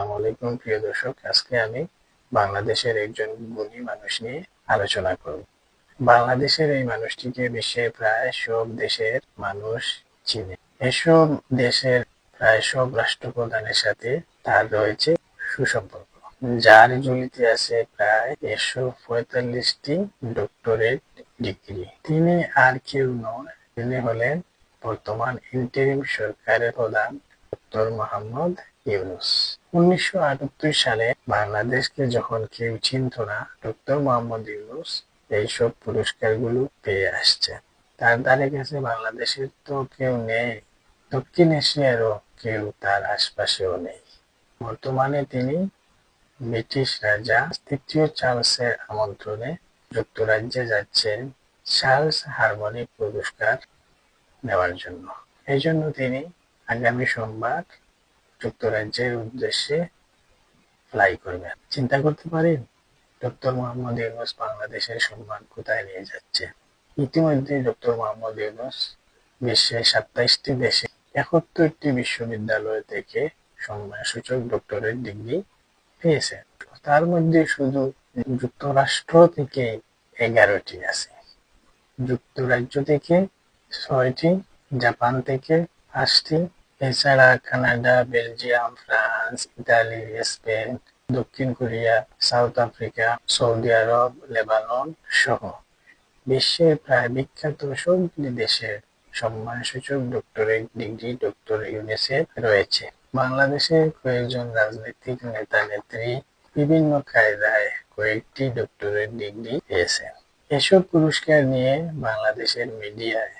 আসসালামু আলাইকুম, প্রিয় দর্শক। আজকে আমি বাংলাদেশের একজন গুণী মানুষ নিয়ে আলোচনা করব। বাংলাদেশের এই মানুষটিকে প্রায় সব দেশের মানুষ চিনে। এসব দেশের প্রায় সব রাষ্ট্রপ্রধানের সাথে তার রয়েছে সুসম্পর্ক, যার ঝুলিতে আছে প্রায় একশো পঁয়তাল্লিশটি ডক্টরেট ডিগ্রি। তিনি আর কেউ নন, তিনি হলেন বর্তমান ইন্টারিম সরকারের প্রধান ডক্টর মোহাম্মদ ইউনুস। উনিশশো সালে বাংলাদেশকে যখন কেউ চিনত না, ডক্টর মোহাম্মদ ইউনুস এইসব পুরস্কারগুলো পেয়ে আসছে। তার দ্বারে কাছে বাংলাদেশের তো কেউ নেই, দক্ষিণ এশিয়ারও কেউ তার আশপাশেও নেই। বর্তমানে তিনি ব্রিটিশ রাজা তৃতীয় চার্লসের আমন্ত্রণে যুক্তরাজ্যে যাচ্ছেন চার্লস হারমোনি পুরস্কার নেওয়ার জন্য। এই জন্য তিনি আগামী সোমবার যুক্তরাজ্যের উদ্দেশ্যে ফ্লাই করবেন চিন্তা করতে পারেন, ডক্টর মোহাম্মদ ইউনুস বাংলাদেশের সম্মান কোথায় নিয়ে যাচ্ছে? ইতিমধ্যে ডক্টর মোহাম্মদ ইউনুস বিশ্বের সাতাইশটি দেশে একাত্তরটি বিশ্ববিদ্যালয় থেকে সম্মানসূচক ডক্টরেট ডিগ্রি পেয়েছেন তার মধ্যে শুধু যুক্তরাষ্ট্র থেকে এগারোটি আছে। যুক্তরাজ্য থেকে ছয়টি, জাপান থেকে পাঁচটি এছাড়া Canada, Belgium, France, Italy, Spain, দক্ষিণ কোরিয়া, সাউথ আফ্রিকা, সৌদি আরব, লেবানন সহ বিশ্বের প্রায় বিখ্যাত সবগুলি দেশের সম্মানসূচক ডক্টরেট ডিগ্রি ডক্টর ইউনেসের রয়েছে। বাংলাদেশের কয়েকজন রাজনৈতিক নেতা নেত্রী বিভিন্ন কায়দায় কয়েকটি ডক্টরেট ডিগ্রি পেয়েছেন। এসব পুরস্কার নিয়ে বাংলাদেশের মিডিয়ায়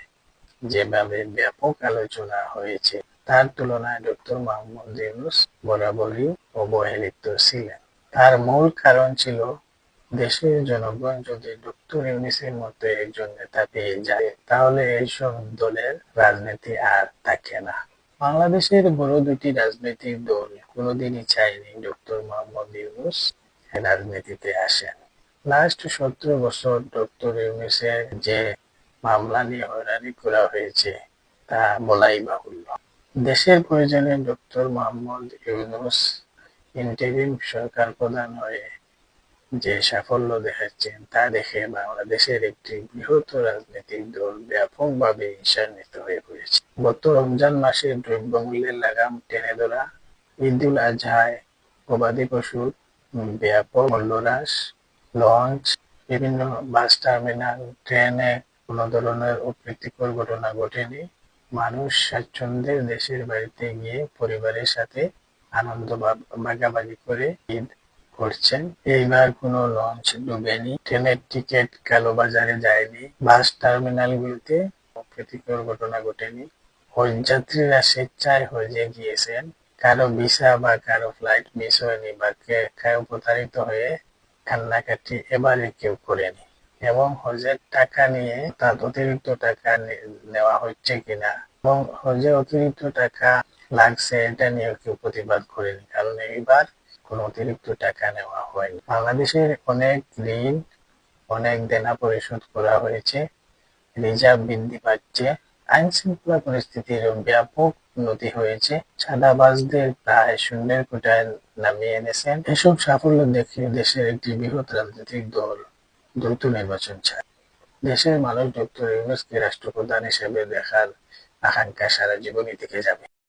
যেভাবে ব্যাপক আলোচনা হয়েছে তার তুলনায় ডক্টর মোহাম্মদ ইউনুস বরাবরই অবহেলিত ছিলেন। তার মূল কারণ ছিল, দেশের জনগণ যদি ডক্টর ইউনিসের মতো একজন নেতা পেয়ে যায়, তাহলে এইসব দলের রাজনীতি আর থাকে না। বাংলাদেশের বড় দুটি রাজনৈতিক দল কোনোদিনই চায়নি ডক্টর মোহাম্মদ ইউনুস রাজনীতিতে আসেন। লাস্ট সতেরো বছর ডক্টর ইউনুসের যে মামলা নিয়ে হয়রানি করা হয়েছে, তা বলাই বাহুল্য। দেশের প্রয়োজনে ডক্টর মোহাম্মদ ইউনুস ইন্টারিম সরকার প্রধান হয়ে যে সাফল্য দেখাচ্ছেন তা দেখে বাংলাদেশের একটি বৃহৎ রাজনৈতিক দল ব্যাপকভাবে ঈর্ষান্বিত হয়ে পড়েছে। গত রমজান মাসে দ্রব্যমূল্যের লাগাম টেনে ধরা, ঈদুল আজহায়, গবাদি পশুর ব্যাপক মূল্যহ্রাস, লঞ্চ, বিভিন্ন বাস টার্মিনাল, ট্রেনে কোনো ধরনের অপ্রীতিকর ঘটনা ঘটেনি। মানুষ স্বাচ্ছন্দ্যের দেশের বাড়িতে গিয়ে পরিবারের সাথে আনন্দ ভাগাভাগি করে ঈদ করছেন। এইবার কোনো লঞ্চ ডুবেনি। ট্রেনের টিকিট কালো বাজারে যায়নি। বাস টার্মিনালগুলিতে অপ্রীতিকর ঘটনা ঘটেনি। হজযাত্রীরা স্বেচ্ছায় হজে গিয়েছেন। কারও ভিসা বা কারও ফ্লাইট মিস হয়নি বা কেউ প্রতারিত হয়ে কান্নাকাটি এবারে কেউ করেনি। এবং হজের টাকা নিয়ে তার অতিরিক্ত টাকা নেওয়া হচ্ছে কিনা এবং হজে অতিরিক্ত টাকা লাগছে, এটা নিয়ে কেউ প্রতিবাদ করেনি। কারণ এইবার কোনো অতিরিক্ত টাকা নেওয়া হয়নি। বাংলাদেশের অনেক ঋণ, অনেক দেনা পরিশোধ করা হয়েছে, রিজার্ভ বৃদ্ধি পাচ্ছে আইন শৃঙ্খলা পরিস্থিতির ব্যাপক উন্নতি হয়েছে। ছাদাবাজদের প্রায় শূন্যের কোটায় নামিয়ে এনেছেন। এসব সাফল্য দেখে দেশের একটি বৃহৎ রাজনৈতিক দল দ্রুত নির্বাচন চায়। দেশের মানুষ ডক্টর ইউনুসকে রাষ্ট্রপ্রধান হিসেবে দেখার আকাঙ্ক্ষা সারা জীবনই থেকে যাবে।